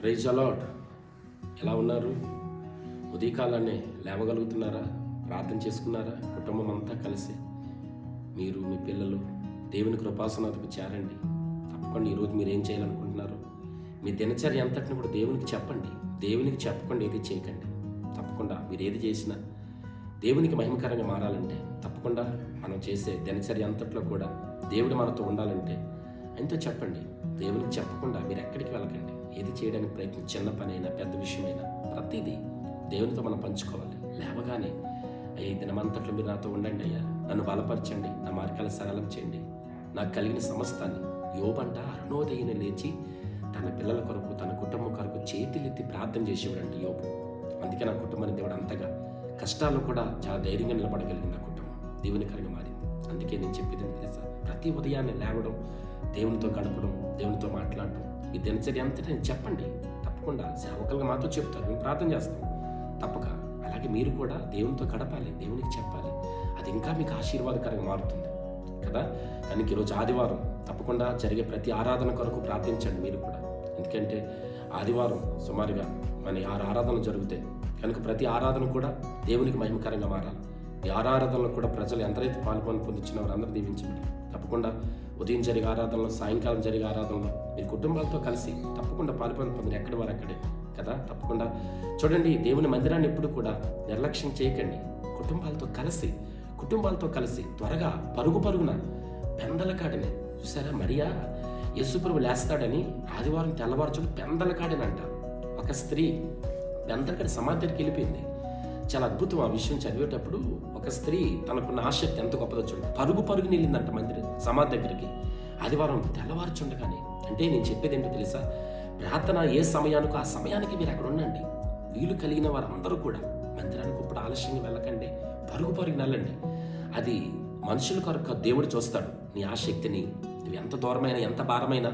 Praise అలాడ్ ఎలా ఉన్నారు? ఉదయకాలాన్ని లేవగలుగుతున్నారా? ప్రార్థన చేసుకున్నారా? కుటుంబం అంతా కలిసి మీరు మీ పిల్లలు దేవుని కృపాసనాథకు చేరండి. తప్పకుండా ఈరోజు మీరు ఏం చేయాలనుకుంటున్నారు? మీ దినచర్య అంతటిని కూడా దేవునికి చెప్పండి. దేవునికి చెప్పకుండా ఏది చేయకండి. తప్పకుండా మీరు ఏది చేసినా దేవునికి మహిమకరంగా మారాలంటే తప్పకుండా మనం చేసే దినచర్య అంతట్లో కూడా దేవుడు మనతో ఉండాలంటే ఆయనతో చెప్పండి. దేవునికి చెప్పకుండా మీరు ఎక్కడికి వెళ్ళకండి. ఏది చేయడానికి ప్రయత్నం చిన్న పనైనా పెద్ద విషయమైనా ప్రతిదీ దేవునితో మనం పంచుకోవాలి. లేవగానే అయ్యా దినమంతట్లో మీరు నాతో ఉండండి అయ్యా. నన్ను బలపరచండి. నా మార్గాలు సరళం చేయండి. నాకు కలిగిన సమస్తాన్ని. యోబంట అరుణోదయని లేచి తన పిల్లల కొరకు తన కుటుంబం కొరకు చేతులెత్తి ప్రార్థన చేసేవాడండి యోబు. అందుకే నా కుటుంబాన్ని దేవుడు అంతగా కష్టాలు కూడా చాలా ధైర్యంగా నిలబడగలిగింది నా కుటుంబం. దేవుని కలిగి మారింది. అందుకే నేను చెప్పేది తెలుసా? ప్రతి ఉదయాన్నే లేవడం దేవునితో గడపడం దేవునితో మాట్లాడడం. ఈ దినచర్య అంతా నేను చెప్పండి. తప్పకుండా సేవకులుగా మాతో చెప్తారు మేము ప్రార్థన చేస్తాం. తప్పక. అలాగే మీరు కూడా దేవునితో గడపాలి దేవునికి చెప్పాలి. అది ఇంకా మీకు ఆశీర్వాదకరంగా మారుతుంది. కదా? కానీ ఈరోజు ఆదివారం తప్పకుండా జరిగే ప్రతి ఆరాధన కొరకు ప్రార్థించండి మీరు కూడా. ఎందుకంటే ఆదివారం సుమారుగా మన ఆరు ఆరాధనలు జరుగుతాయి. కనుక ప్రతి ఆరాధన కూడా దేవునికి మహిమకరంగా మారాలి. ఈ ఆరాధనలో కూడా ప్రజలు ఎంతరైతే పాల్పొని పొందించిన వారందరూ దీవించండి. తప్పకుండా ఉదయం జరిగే ఆరాధనలో సాయంకాలం జరిగే ఆరాధనలో మీ కుటుంబాలతో కలిసి తప్పకుండా పాల్పొని పొందిన ఎక్కడి వారు అక్కడే కదా? తప్పకుండా. చూడండి దేవుని మందిరాన్ని ఎప్పుడు కూడా నిర్లక్ష్యం చేయకండి. కుటుంబాలతో కలిసి కుటుంబాలతో కలిసి త్వరగా పరుగు పరుగున పెందల కాడనే చూసారా? మరియా యేసుప్రభు లేస్తాడని ఆదివారం తెల్లవారుచుకు పెందల కాడనంట ఒక స్త్రీ పెందలకాడ సమాధికి వెళ్ళిపోయింది. చాలా అద్భుతం ఆ విషయం చదివేటప్పుడు ఒక స్త్రీ తనకున్న ఆసక్తి ఎంత గొప్పదో చూడండి పరుగు పరుగు నిలిందంట మందిరం సమాధి దగ్గరికి. ఆదివారం తెల్లవారుచుండగానే అంటే నేను చెప్పేది ఏంటో తెలుసా? ప్రార్థన ఏ సమయానికో ఆ సమయానికి మీరు అక్కడ ఉండండి. వీలు కలిగిన వారందరూ కూడా మందిరానికి ఇప్పుడు ఆలస్యంగా వెళ్ళకండి. పరుగు పరుగు వెళ్ళండి. అది మనుషుల కొరకు దేవుడు చూస్తాడు. నీ ఆసక్తిని నువ్వు ఎంత దూరమైన ఎంత భారమైన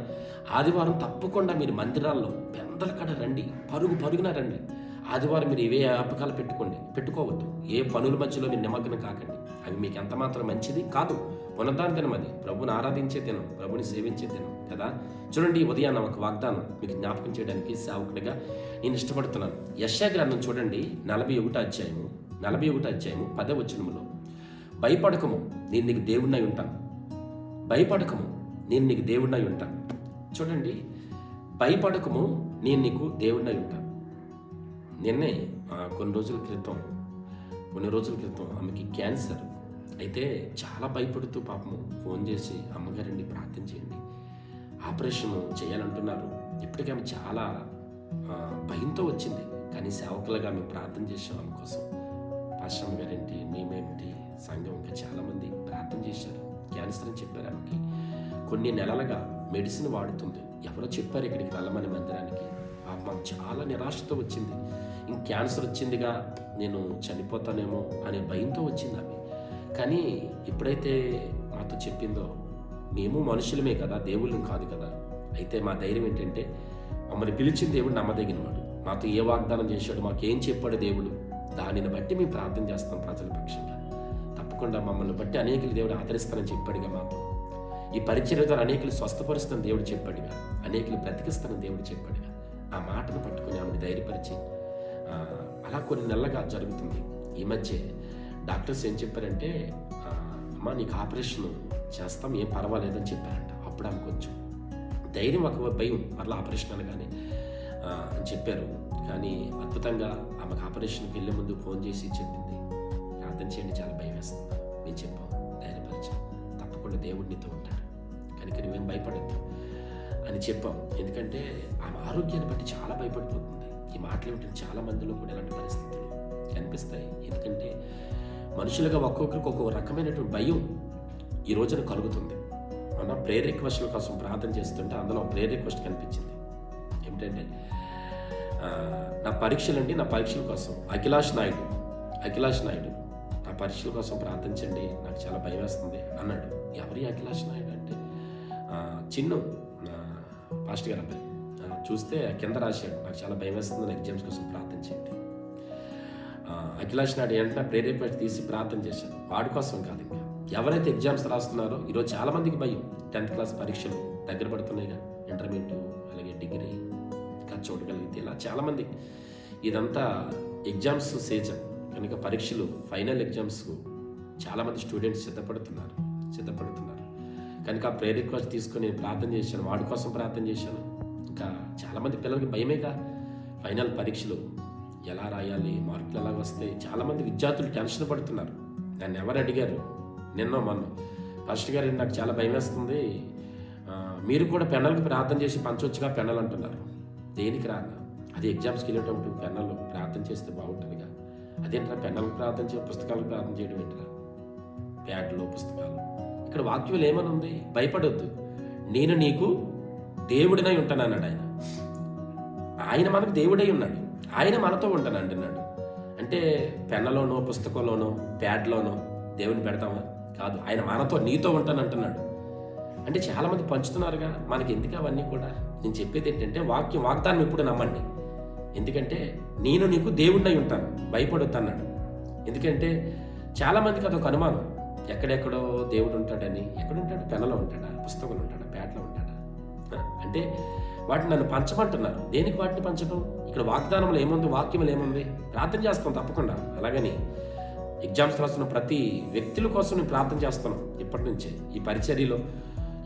ఆదివారం తప్పకుండా మీరు మందిరాల్లో పెందల కడ రండి. పరుగు పరుగున రండి. ఆదివారం మీరు ఇవే జ్ఞాపకాలు పెట్టుకోండి. పెట్టుకోవద్దు. ఏ పనుల మధ్యలో మీరు నిమగ్నం కాకండి. అవి మీకు ఎంత మాత్రం మంచిది కాదు. పునర్దాన దినం అది. ప్రభుని ఆరాధించే దినం ప్రభుని సేవించే దినం కదా? చూడండి ఈ ఉదయాన్న ఒక వాగ్దానం మీకు జ్ఞాపకం చేయడానికి సేవకుడిగా నేను ఇష్టపడుతున్నాను. యశా గ్రంథం చూడండి. నలభై ఒకటో అధ్యాయము. నలభై ఒకటో అధ్యాయము పదే వచనములో. భయపడకము నేను నీకు దేవుడినై ఉంటాను. భయపడకము నేను నీకు దేవుడినై ఉంటాను. చూడండి. భయపడకము నేను నీకు దేవుడినై ఉంటాను. నిన్నే కొన్ని రోజుల క్రితం కొన్ని రోజుల క్రితం ఆమెకి క్యాన్సర్. అయితే చాలా భయపడుతూ పాపము ఫోన్ చేసి అమ్మగారండి ప్రార్థన చేయండి. ఆపరేషన్ చేయాలంటున్నారు. ఇప్పటికీ ఆమె చాలా భయంతో వచ్చింది. కానీ సేవకులుగా మేము ప్రార్థన చేసాం ఆమె కోసం. పాశ్రమ గారేంటి మేమేంటి? సంఘం ఇంకా చాలామంది ప్రార్థన చేశారు. క్యాన్సర్ అని చెప్పారు ఆమెకి. కొన్ని నెలలుగా మెడిసిన్ వాడుతుంది. ఎవరో చెప్పారు ఇక్కడికి వెళ్ళమని మందిరానికి. పాప మాకు చాలా నిరాశతో వచ్చింది. క్యాన్సర్ వచ్చిందిగా నేను చనిపోతానేమో అనే భయంతో వచ్చింది ఆమె. కానీ ఎప్పుడైతే మాతో చెప్పిందో మేము మనుషులమే కదా దేవుళ్ళం కాదు కదా. అయితే మా ధైర్యం ఏంటంటే మమ్మల్ని పిలిచిన దేవుడు నమ్మదగినవాడు మాతో ఏ వాగ్దానం చేశాడు మాకేం చెప్పాడు దేవుడు దానిని బట్టి మేము ప్రార్థన చేస్తాం ప్రజల పక్షంగా. తప్పకుండా మమ్మల్ని బట్టి అనేకులు దేవుడు ఆదరిస్తానని చెప్పాడుగా మాతో. ఈ పరిచర్య ద్వారా అనేకులు స్వస్థపరుస్తానని దేవుడు చెప్పాడుగా. అనేకులు బ్రతికిస్తానని దేవుడు చెప్పాడుగా. ఆ మాటను పట్టుకుని ఆమెను ధైర్యపరిచి అలా కొన్ని నెలలుగా జరుగుతుంది. ఈ మధ్య డాక్టర్స్ ఏం చెప్పారంటే అమ్మ అమ్మా నీకు ఆపరేషన్ చేస్తాం ఏం పర్వాలేదని చెప్పారంట. అప్పుడు ఆమె కొంచెం ధైర్యం ఒక భయం మరలా ఆపరేషన్ అనగానే అని చెప్పారు. కానీ అద్భుతంగా ఆమెకు ఆపరేషన్కి వెళ్ళే ముందు ఫోన్ చేసి చెప్పింది. ప్రార్థన చేయండి చాలా భయం వేస్తుంది. నేను చెప్పాం ధైర్యపరిచాం. తప్పకుండా దేవుడు నీతో ఉంటాడు. కనుక నువ్వేం భయపడద్దు అని చెప్పాం. ఎందుకంటే ఆమె ఆరోగ్యాన్ని బట్టి చాలా భయపడిపోతుంది. ఈ మాటలు ఏమిటంటే చాలా మందిలో కూడా ఇలాంటి పరిస్థితులు కనిపిస్తాయి. ఎందుకంటే మనుషులుగా ఒక్కొక్కరికి ఒక్కొక్క రకమైనటువంటి భయం ఈ రోజున కలుగుతుంది. మన ప్రేయర్ రిక్వెస్ట్ల కోసం ప్రార్థన చేస్తుంటే అందులో ప్రేయర్ రిక్వెస్ట్ కనిపించింది. ఏమిటంటే నా పరీక్షలండి నా పరీక్షల కోసం. అఖిలాష్ నాయుడు అఖిలాష్ నాయుడు నా పరీక్షల కోసం ప్రార్థించండి నాకు చాలా భయం వేస్తుంది అన్నాడు. ఎవరి అఖిలాష్ నాయుడు అంటే? చిన్న చిన్ను పాస్టర్ గారు అబ్బాయి. చూస్తే కింద రాశాడు. నాకు చాలా భయం వేస్తుంది ఎగ్జామ్స్ కోసం ప్రార్థన చేయండి. అఖిలాష్ నాయుడు వెంటనే ప్రేరేపడి తీసి ప్రార్థన చేశాను వాడి కోసం కాదు ఇంకా. ఎవరైతే ఎగ్జామ్స్ రాస్తున్నారో ఈరోజు చాలామందికి భయం. టెన్త్ క్లాస్ పరీక్షలు దగ్గర పడుతున్నాయిగా ఇంటర్మీడియట్ అలాగే డిగ్రీ ఇంకా చూడగలిగితే ఇలా చాలామంది ఇదంతా ఎగ్జామ్స్ సీజన్. కనుక పరీక్షలు ఫైనల్ ఎగ్జామ్స్కు చాలామంది స్టూడెంట్స్ సిద్ధపడుతున్నారు. సిద్ధపడుతున్నారు. కనుక ఆ ప్రేయర్ రిక్వెస్ట్ తీసుకొని నేను ప్రార్థన చేశాను వాడి కోసం ప్రార్థన చేశాను చాలామంది పిల్లలకి భయమేగా. ఫైనల్ పరీక్షలు ఎలా రాయాలి మార్కులు ఎలా వస్తాయి చాలామంది విద్యార్థులు టెన్షన్ పడుతున్నారు. నన్ను ఎవరు అడిగారు? నిన్న మొన్న. ఫస్ట్ గారు నాకు చాలా భయం వేస్తుంది మీరు కూడా పెన్నలకు ప్రార్థన చేసి పంచవచ్చుగా పెన్నలు అంటున్నారు. దేనికి రా అది ఎగ్జామ్స్కి వెళ్ళేటప్పుడు పెన్నలు ప్రార్థన చేస్తే బాగుంటుందిగా. అదేంట్రా పెన్నలకు ప్రార్థన చేయ పుస్తకాలకు ప్రార్థన చేయడం ఏంట్రా? ప్యాడ్లు పుస్తకాలు. ఇక్కడ వాక్యం ఏమని ఉంది భయపడొద్దు. నేను నీకు దేవుడినై ఉంటానన్నాడు ఆయన. ఆయన మనకు దేవుడై ఉన్నాడు. ఆయన మనతో ఉంటాను అంటున్నాడు. అంటే పెన్నలోనో పుస్తకంలోనో ప్యాడ్లోనో దేవుని పెడతామా? కాదు ఆయన మనతో నీతో ఉంటాను అంటున్నాడు. అంటే చాలామంది పంచుతున్నారుగా మనకి ఎందుకు అవన్నీ కూడా? నేను చెప్పేది ఏంటంటే వాక్యం వాగ్దానం ఇప్పుడు నమ్మండి. ఎందుకంటే నేను నీకు దేవుడినై ఉంటాను భయపడొద్దు అన్నాడు. ఎందుకంటే చాలామందికి అదొక అనుమానం. ఎక్కడెక్కడో దేవుడు ఉంటాడని. ఎక్కడ ఉంటాడు పెన్నలో ఉంటాడా? పుస్తకంలో ఉంటాడా? ప్యాడ్లో ఉంటాడా? అంటే వాటిని నన్ను పంచమంటున్నారు. దేనికి వాటిని పంచడం? ఇక్కడ వాగ్దానంలో ఏముంది? వాక్యంలో ఏముంది? ప్రార్థన చేస్తాం తప్పకుండా. అలాగని ఎగ్జామ్స్ రాస్తున్న ప్రతి వ్యక్తుల కోసం నేను ప్రార్థన చేస్తాను ఇప్పటి నుంచే. ఈ పరిచర్యలో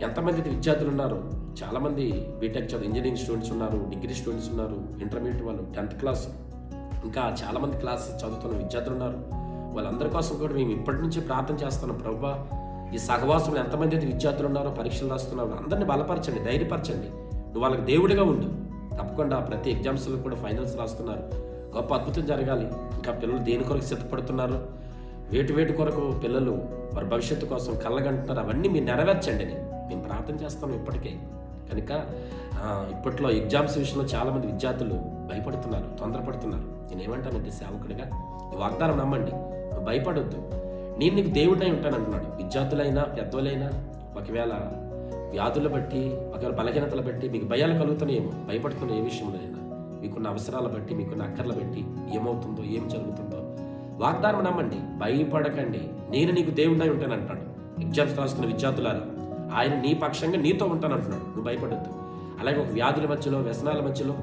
ఎంతమంది విద్యార్థులు ఉన్నారు? చాలామంది బీటెక్ చదువు ఇంజనీరింగ్ స్టూడెంట్స్ ఉన్నారు డిగ్రీ స్టూడెంట్స్ ఉన్నారు ఇంటర్మీడియట్ వాళ్ళు టెన్త్ క్లాస్. ఇంకా చాలామంది క్లాస్ చదువుతున్న విద్యార్థులు ఉన్నారు. వాళ్ళందరి కోసం కూడా మేము ఇప్పటి నుంచే ప్రార్థన చేస్తున్నాం. ప్రభా ఈ సహవాసంలో ఎంతమంది అయితే విద్యార్థులు ఉన్నారో పరీక్షలు రాస్తున్నారో అందరినీ బలపరచండి ధైర్యపరచండి. నువ్వు వాళ్ళకి దేవుడిగా ఉండు. తప్పకుండా ప్రతి ఎగ్జామ్స్లో కూడా ఫైనల్స్ రాస్తున్నారు. గొప్ప అద్భుతం జరగాలి. ఇంకా పిల్లలు దేని కొరకు సిద్ధపడుతున్నారు? వేటి వేటి కొరకు పిల్లలు వారి భవిష్యత్తు కోసం కళ్ళగంటున్నారు? అవన్నీ మీరు నెరవేర్చండి. అని మేము ప్రార్థన చేస్తాం ఇప్పటికే. కనుక ఇప్పట్లో ఎగ్జామ్స్ విషయంలో చాలామంది విద్యార్థులు భయపడుతున్నారు తొందరపడుతున్నారు. నేను ఏమంటానంటే సేవకుడిగా ఈ వాగ్దానం నమ్మండి. నువ్వు భయపడొద్దు. నేను నీకు దేవుడినై ఉంటానంటున్నాడు. విద్యార్థులైనా పెద్దోళ్ళైనా ఒకవేళ వ్యాధుల బట్టి ఒకవేళ బలహీనతలు బట్టి మీకు భయాలు కలుగుతున్నాయేమో. భయపడుతున్న ఏ విషయంలోనైనా మీకున్న అవసరాల బట్టి మీకున్న అక్కర్ల బట్టి ఏమవుతుందో ఏం జరుగుతుందో వాగ్దానం నమ్మండి. భయపడకండి. నేను నీకు దేవుడినై ఉంటానంటాడు ఎగ్జామ్స్ రాస్తున్న విద్యార్థులారా ఆయన నీ పక్షంగా నీతో ఉంటాను అంటున్నాడు. నువ్వు భయపడొద్దు. అలాగే ఒక వ్యాధుల మధ్యలో వ్యసనాల మధ్యలో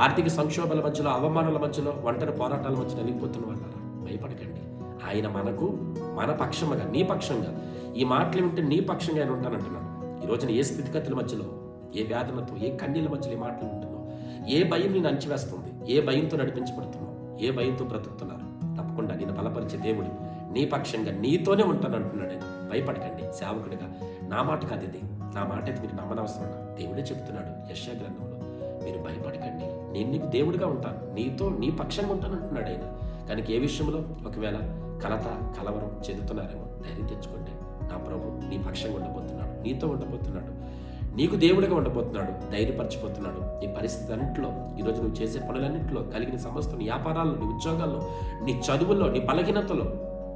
ఆర్థిక సంక్షోభాల మధ్యలో అవమానాల మధ్యలో ఒంటరి పోరాటాల మధ్య నలిగిపోతున్న వాళ్ళారా? భయపడకండి. ఆయన మనకు మన పక్షంగా నీ పక్షంగా ఈ మాటలు వింటే నీ పక్షంగా ఆయన ఉంటానంటున్నాడు. ఈ రోజున ఏ స్థితిగతుల మధ్యలో ఏ వేదనతో ఏ కన్నీల మధ్యలో ఏ మాటలు ఉంటున్నావు ఏ భయం నేను అంచివేస్తుంది ఏ భయంతో నడిపించబడుతున్నావు? ఏ భయంతో బ్రతుకుతున్నారు? తప్పకుండా నేను బలపరిచే దేవుడు. నీ పక్షంగా నీతోనే ఉంటాను అంటున్నాడు. భయపడకండి సేవకుడిగా. నా మాట కాదు ఇది. నా మాట అయితే మీరు నమ్మనవసరం దేవుడే చెప్తున్నాడు యశ గ్రంథంలో మీరు భయపడకండి. నేను నీకు దేవుడిగా ఉంటాను. నీతో నీ పక్షంగా ఉంటాను అంటున్నాడు ఆయన. కనుక ఏ విషయంలో? ఒకవేళ కలత కలవరం చెందుతున్నారేమో ధైర్యం తెచ్చుకోండి. నా ప్రభు నీ పక్షంగా ఉండబోతున్నాడు. నీతో ఉండబోతున్నాడు. నీకు దేవుడిగా ఉండబోతున్నాడు. ధైర్యపరచిపోతున్నాడు నీ పరిస్థితి అన్నింటిలో ఈరోజు నువ్వు చేసే పనులన్నింటిలో కలిగిన సమస్త నీ వ్యాపారాల్లో నీ ఉద్యోగాల్లో నీ చదువుల్లో నీ బలహీనతలో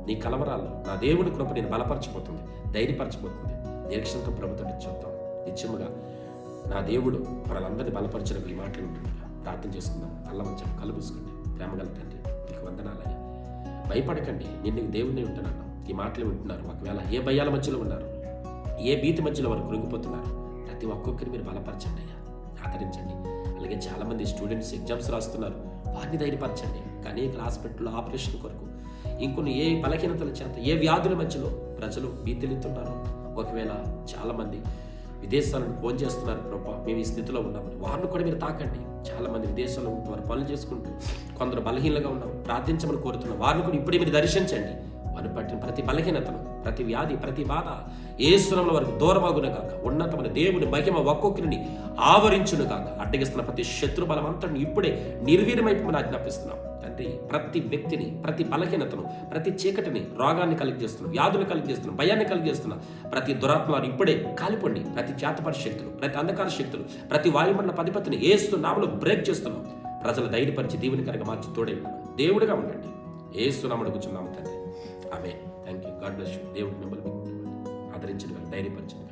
నీ కలవరాల్లో నా దేవుడి కృప నేను బలపరచిపోతుంది ధైర్యపరచిపోతుంది నిరీక్షణతో ప్రభుత్వం చూద్దాం. నిత్యముగా నా దేవుడు మనలందరినీ బలపరిచిన ఈ మాటలు ఉంటుండగా ప్రార్థన చేసుకుందాం. అల్లమంచం కలుపుసుకోండి కళ్ళు ప్రేమ తండ్రి నీకు వందనాలయ్యా భయపడకండి. నేను నీకు దేవుడిని ఉంటున్నాను. ఈ మాటలు వింటున్నారు. ఒకవేళ ఏ భయాల మధ్యలో ఉన్నారు ఏ భీతి మధ్యలో వారు కృంగిపోతున్నారు ప్రతి ఒక్కొక్కరిని మీరు బలపరచండి అయ్యా. ఆదరించండి. అలాగే చాలామంది స్టూడెంట్స్ ఎగ్జామ్స్ రాస్తున్నారు. వారిని ధైర్యపరచండి. కానీ హాస్పిటల్లో ఆపరేషన్ కొరకు ఇంకొన్ని ఏ బలహీనతల చేత ఏ వ్యాధుల మధ్యలో ప్రజలు భీతిలుతున్నారు ఒకవేళ చాలామంది విదేశాలను ఫోన్ చేస్తున్నారు ప్రభా మేము ఈ స్థితిలో ఉన్నామని వారిని కూడా మీరు తాకండి. చాలామంది విదేశాల్లో వారు పనులు చేసుకుంటూ కొందరు బలహీనంగా ఉన్నాం ప్రార్థించమని కోరుతున్నాం వారిని కూడా ఇప్పుడే మీరు దర్శించండి. వారిని పట్టిన ప్రతి బలహీనతను ప్రతి వ్యాధి ప్రతి బాధ ఏ స్వరంలో వారికి దూరమాగునగాక. ఉన్నతమైన దేవుని మహిమ ఒక్కొక్కరిని ఆవరించును కాక అడ్డగిస్తున్న ప్రతి శత్రు బలం అంతటిని ఇప్పుడే నిర్వీర్యమైపు ఆజ్ఞాపిస్తున్నాం. తండ్రి ప్రతి వ్యక్తిని ప్రతి బలహీనతను ప్రతి చీకటిని రోగాన్ని కలిగజేస్తున్నాం వ్యాధులు కలిగజేస్తున్నాం భయాన్ని కలిగజేస్తున్న. ప్రతి దురాత్మను ఇప్పుడే కాలిపోండి. ప్రతి చేతపడి శక్తులు ప్రతి అంధకార శక్తులు ప్రతి వాయుమండల పధిపతిని ఏస్తు నామలు బ్రేక్ చేస్తున్నాం. ప్రజలు ధైర్యపరిచి దీవుని కనుక మార్చి తోడే దేవుడిగా ఉండండి. ఏస్తున్నాము కూర్చున్నాము తండ్రి. ఆమె thank you God bless you. దేవుడు మిమ్మల్ని మీకు ఆదరించిన ధైర్యపరిచిన